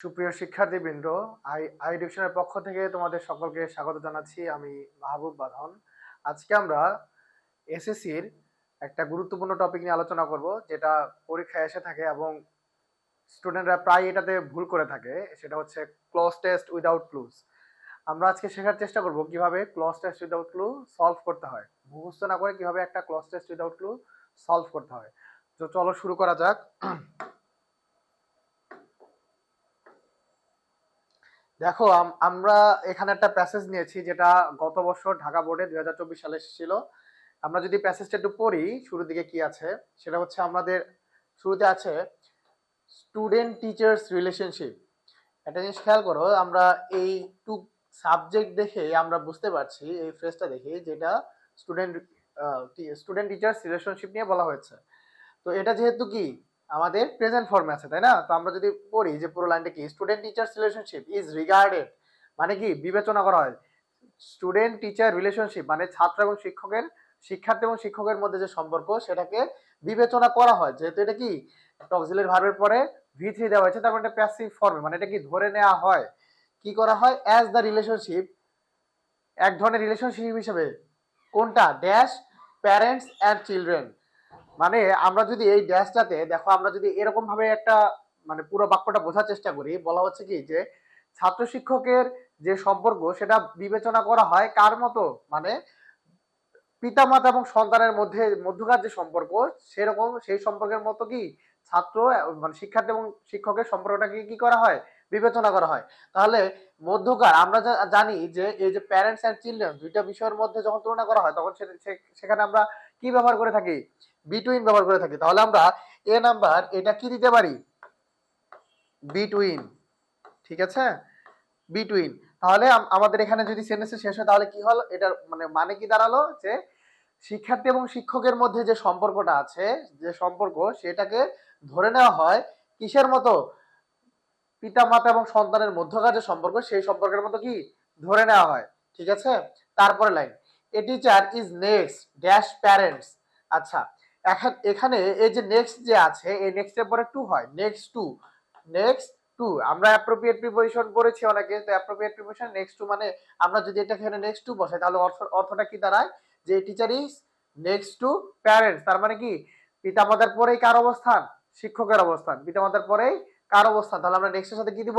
সুপ্রিয় শিক্ষার্থীবৃন্দ, I I ডিভিশনের পক্ষ থেকে তোমাদের সকলকে স্বাগত জানাচ্ছি আমি মাহবুব বাঁধন। আজকে আমরা এসএসসির একটা গুরুত্বপূর্ণ টপিক নিয়ে আলোচনা করব, যেটা পরীক্ষায় এসে থাকে এবং স্টুডেন্টরা প্রায় এটাতে ভুল করে থাকে, সেটা হচ্ছে ক্লজ টেস্ট উইদাউট ক্লুজ আমরা আজকে শেখার চেষ্টা করব কীভাবে cloze test without clue solve করতে হয়। মুখস্থ না করে কীভাবে একটা cloze test without clue solve করতে হয়। তো চলো শুরু করা যাক। দেখো, আম- আমরা এখানে একটা প্যাসেজ নিয়েছি যেটা গত বছর ঢাকা বোর্ডে দুই হাজার চব্বিশ সালে এসেছিল। আমরা যদি প্যাসেজটা একটু পড়ি, শুরুর দিকে কি আছে? সেটা হচ্ছে আমাদের, শুরুতে আছে স্টুডেন্ট টিচার্স রিলেশনশিপ একটা জিনিস খেয়াল করো, আমরা এই টু সাবজেক্ট দেখে আমরা বুঝতে পারছি, এই ফ্রেজটা দেখে, যেটা স্টুডেন্ট স্টুডেন্ট টিচার্স রিলেশনশিপ নিয়ে বলা হয়েছে। তো এটা যেহেতু কি আমাদের প্রেজেন্ট ফর্মে আছে, তাই না? তো আমরা যদি পড়ি যে পুরো লাইনটা কি? Student teachers relationship is regarded মানে কি? বিবেচনা করা হয়। স্টুডেন্ট টিচার রিলেশনশিপ মানে ছাত্র এবং শিক্ষকের, শিক্ষার্থী এবং শিক্ষকের মধ্যে যে সম্পর্ক, সেটাকে বিবেচনা করা হয়। যেহেতু এটা কি? একটা অক্সিলারি ভার্বের পরে ভি থ্রি দেওয়া হয়েছে, তার মানে প্যাসিভ ফর্মে মানে এটা কি ধরে নেওয়া হয়। কি করা হয়? অ্যাজ দ্য রিলেশনশিপ এক ধরনের রিলেশনশিপ হিসেবে। কোনটা? ড্যাশ প্যারেন্টস অ্যান্ড চিলড্রেন মানে আমরা যদি এই ড্যাশটাতে দেখো আমরা যদি এরকম ভাবে একটা মানে পুরো বাক্যটা বোঝার চেষ্টা করি, বলা হচ্ছে কি যে ছাত্র শিক্ষকের যে সম্পর্ক, সেটা বিবেচনা করা হয় কার মতো? মানে পিতামাতা এবং সন্তানের মধ্যে, মধ্যকার যে সম্পর্ক, সেরকম সেই সম্পর্কের মতো কি ছাত্র মানে শিক্ষার্থী এবং শিক্ষকের সম্পর্কটাকে কি করা হয়? বিবেচনা করা হয়। তাহলে মধ্যকার, আমরা জানি যে এই যে প্যারেন্টস অ্যান্ড চিলড্রেন দুইটা বিষয়ের মধ্যে যখন তুলনা করা হয়, তখন সেখানে আমরা কি ব্যবহার করে থাকি? বিটুইন ব্যবহার করে থাকি। তাহলে আমরা এ নাম্বার এটা কি দিতে পারি? বিটুইন ঠিক আছে? বিটুইন তাহলে আমাদের এখানে যদি সেন্টেন্স শেষ হয়, তাহলে কি হলো? এটার মানে মানে কি দাঁড়াল? যে শিক্ষার্থী এবং শিক্ষকের মধ্যে যে সম্পর্কটা আছে, যে সম্পর্ক, সেটাকে ধরে নেওয়া হয় কিসের মতো? পিতা মাতা এবং সন্তানের মধ্যকার যে সম্পর্ক, সেই সম্পর্কের মতো কি? ধরে নেওয়া হয়। ঠিক আছে? তারপরে line a teacher is next dash parents আচ্ছা এখন এখানে এই যে নেক্সট যে আছে, এই নেক্সট এর পরে টু হয়। নেক্সট টু নেক্সট টু আমরা অ্যাপ্রোপ্রিয়েট প্রিপোজিশন করেছি অনেকে, তো অ্যাপ্রোপ্রিয়েট প্রিপোজিশন নেক্সট টু মানে আমরা যদি এটা এখানে নেক্সট টু বসাই, তাহলে অর্থ, অর্থটা কি দাঁড়ায়? যে teacher is next to parents তার মানে কি? পিতামাতার পরেই কার অবস্থান? শিক্ষকের অবস্থান। পিতামাতার পরেই কার অবস্থান? তাহলে আমরা নেক্সটের সাথে কি দিব?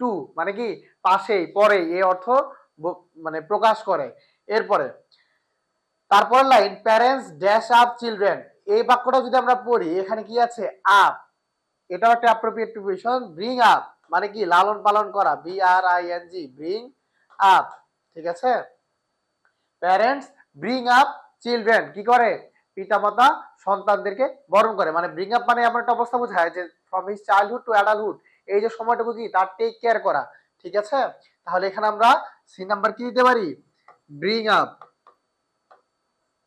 টু মানে কি? পাশেই, পরেই। এই অর্থ মানে প্রকাশ করে। এরপরে তারপর line parents dash up children এই বাক্যটা যদি আমরা পড়ি, এখানে কি আছে? আপ এটাও একটা অ্যাপ্রোপ্রিয়েট প্রিপোজিশন ব্রিং আপ মানে কি? লালন পালন করা। B R I N G bring up ঠিক আছে? প্যারেন্টস ব্রিং আপ চিলড্রেন কি করে? পিতামাতা সন্তানদেরকে বরণ করে। মানে ব্রিং আপ মানে এমন একটা অবস্থা বোঝায় যে from his childhood to adulthood এই যে সময়টুকু কি? তার টেক কেয়ার করা। ঠিক আছে? তাহলে এখানে আমরা সি নাম্বার কি দিতে পারি? ব্রিং আপ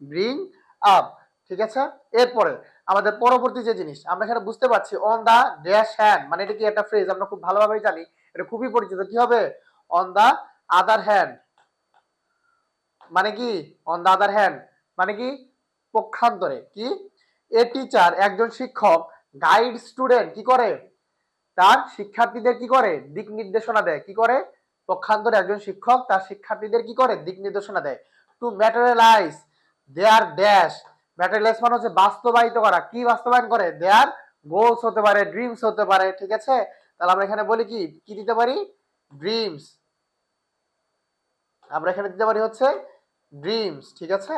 ব্রিং আপ ঠিক আছে? এরপরে, আমাদের পরবর্তী যে জিনিস, আমরা এখানে বুঝতে পারছি অন দা ড্যাশ হ্যান্ড মানে এটা কি একটা ফ্রেজ আমরা খুব ভালোভাবে জানি, এটা খুবই পরিচিত, কি হবে? অন দা আদার হ্যান্ড মানে কি? অন দা আদার হ্যান্ড মানে কি? পক্ষান্তরে, কি? এ টিচার একজন শিক্ষক গাইড স্টুডেন্ট কি করে? তার শিক্ষার্থীদের কি করে? দিক নির্দেশনা দেয়, কি করে? পক্ষান্তরে একজন শিক্ষক, তার শিক্ষার্থীদের কি করে? দিক নির্দেশনা দেয়। To materialize their dash. Materialize মানে হচ্ছে বাস্তবায়িত করা। কি বাস্তবায়ন করে? দেয়ার গোলস হতে পারে ড্রিমস হতে পারে, ঠিক আছে? তাহলে আমরা এখানে বলি কি? কি দিতে পারি? ড্রিমস আমরা এখানে দিতে পারি হচ্ছে ড্রিমস ঠিক আছে?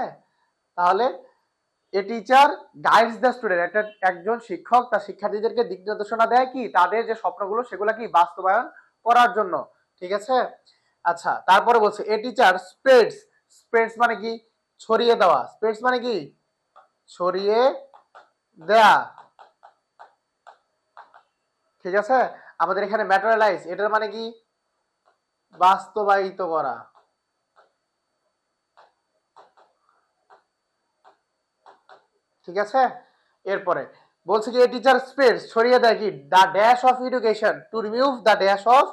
তাহলে a teacher guides the student একটা, একজন শিক্ষক তার শিক্ষার্থীদেরকে দিক নির্দেশনা দেয় কি? তাদের যে স্বপ্নগুলো, সেগুলো কি বাস্তবায়ন করার জন্য, ঠিক আছে? আচ্ছা তারপরে বলছে, এ টিচার স্প্রেডস স্প্রেডস মানে কি? ছড়িয়ে দেওয়া। স্প্রেডস মানে কি? ছড়িয়ে দেয়া। ঠিক আছে? আমাদের এখানে ম্যাটেরিয়ালাইজ এটার মানে কি? বাস্তবায়িত করা। ঠিক আছে? এরপরে, বলছে কি টিচার স্পেস ছড়িয়ে দেয় কি? The dash of education to remove the dash of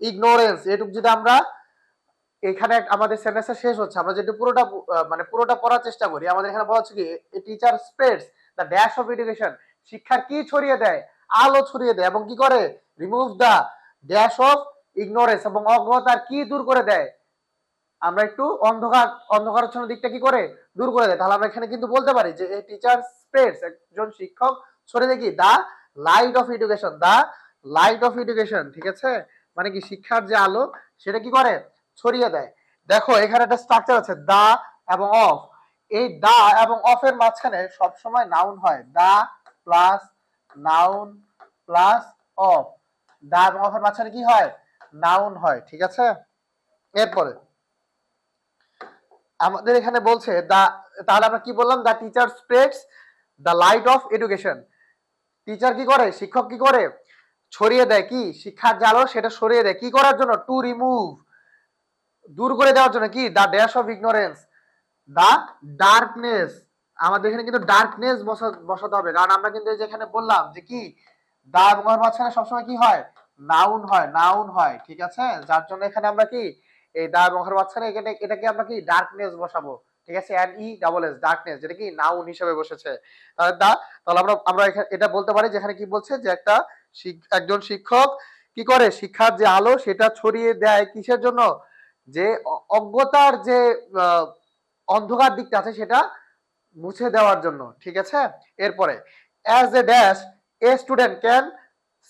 ignorance এটুকু যদি আমরা এখানে আমাদের সেমিস্টার শেষ হচ্ছে। আমরা যেটা পুরোটা মানে পুরোটা পড়ার চেষ্টা করি, আমাদের এখানে বলা হচ্ছে কি teacher spreads the dash of education শিক্ষার কি ছড়িয়ে দেয়? আলো ছড়িয়ে দেয় এবং কি করে? Remove the dash of ignorance এবং অজ্ঞতার কি দূর করে দেয়? আমরা একটু অন্ধকার অন্ধকারাচ্ছন্ন দিকটা কি করে? দূর করে দেয়। তাহলে আমরা এখানে কিন্তু বলতে পারি যে এই টিচার স্প্রেডস একজন শিক্ষক ছড়ে দেখি the light of education the light of education ঠিক আছে? মানে কি, শিক্ষার যে আলো, সেটা কি করে? ছড়িয়ে দেয়। দেখো, এখানে একটা স্ট্রাকচার আছে, দা এবং অফ। এই দা এবং অফ এর মাঝখানে সবসময় নাউন হয়। The plus noun plus of. The এবং অফ এর মাঝখানে কি হয়? নাউন হয়, ঠিক আছে? এরপরে, আমাদের এখানে বলছে, দা, তাহলে আমরা কি বললাম? The teacher spreads the light of education teacher কি করে? শিক্ষক কি করে? ছড়িয়ে দেয় কি? শিক্ষার জালো সেটা সরিয়ে দেয়। কি করার জন্য? টু রিমুভ দূর করে দেওয়ার জন্য কি? The dash of ignorance the darkness আমাদের এখানে কিন্তু ডার্কনেস বসাতে হবে। কারণ আমরা কিন্তু এই যে এখানে বললাম যে কি? দা এবং মাঝখানে সবসময় কি হয়? নাউন হয় নাউন হয়, ঠিক আছে? যার জন্য এখানে আমরা কি? এই দা এবং মাঝখানে এখানে এটাকে আমরা কি? ডার্কনেস বসাবো। ঠিক আছে? N E double S darkness যেটা কি? নাউন হিসেবে বসেছে। তাহলে দা তাহলে আমরা আমরা এটা বলতে পারি যেখানে কি বলছে? যে একটা একজন শিক্ষক কি করে? শিক্ষার যে আলো, সেটা ছড়িয়ে দেয় কিসের জন্য? যে অজ্ঞতার যে অন্ধকার দিকটা আছে সেটা মুছে দেওয়ার জন্য, ঠিক আছে? এরপরে as a dash a student can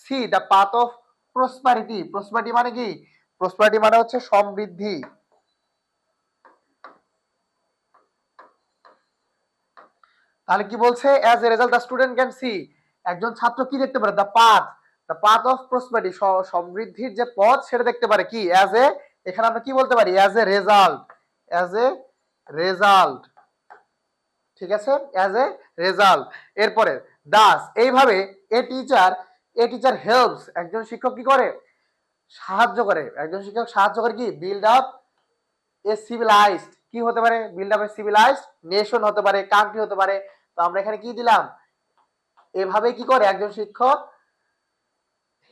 see the path of prosperity prosperity মানে কি? প্রসপারিটি মানে হচ্ছে সমৃদ্ধি। তাহলে কি বলছে? As a result the student can see একজন ছাত্র কি দেখতে পারে? The path the path of prosperity সমৃদ্ধির যে পথ, সেটা দেখতে পারে কি? অ্যাজ এ এখানে আমরা কি বলতে পারি? As a result as a result ঠিক আছে? অ্যাজ এ রেজাল্ট এরপরে দাস এইভাবে a teacher a teacher helps একজন শিক্ষক কি করে? সাহায্য করে। একজন শিক্ষক সাহায্য করে কি? বিল্ড আপ এ সিভিলাইজড কি হতে পারে? Build up a civilized nation হতে পারে কান্ট্রি হতে পারে। তো আমরা এখানে কি দিলাম? এভাবে কি করে একজন শিক্ষক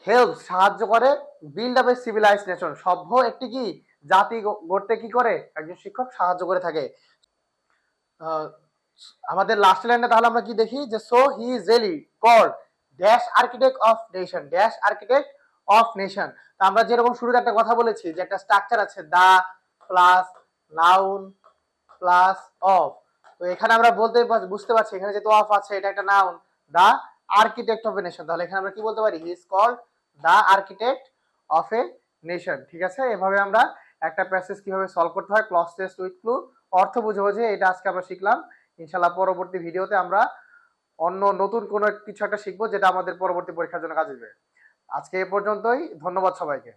হেল্প সাহায্য করে build up a civilize nation সভ্য একটি কি? জাতি গড়তে কি করে? একজন শিক্ষক সাহায্য করে থাকে। আমাদের লাস্ট লাইনে তাহলে আমরা কি দেখি? যে so he is really called dash architect of nation dash architect of nation আমরা যেরকম শুরুতে একটা কথা বলেছি, যে একটা স্ট্রাকচার আছে the plus noun plus of তো এখানে আমরা বলতে বুঝতে পারছি, এখানে যেহেতু অফ আছে, এটা একটা noun the architect of a nation তাহলে এখানে আমরা কি বলতে পারি? He is called the architect of a nation, ঠিক আছে? এভাবে আমরা একটা প্যাসেজ কীভাবে সলভ করতে হয় ক্লস টেস্ট উইথ ক্লু অর্থ বুঝে বুঝে এটা আজকে আমরা শিখলাম। ইনশাল্লাহ পরবর্তী ভিডিওতে আমরা অন্য নতুন কোনো কিছু একটা শিখব যেটা আমাদের পরবর্তী পরীক্ষার জন্য কাজে দেবে। আজকে এ পর্যন্তই, ধন্যবাদ সবাইকে।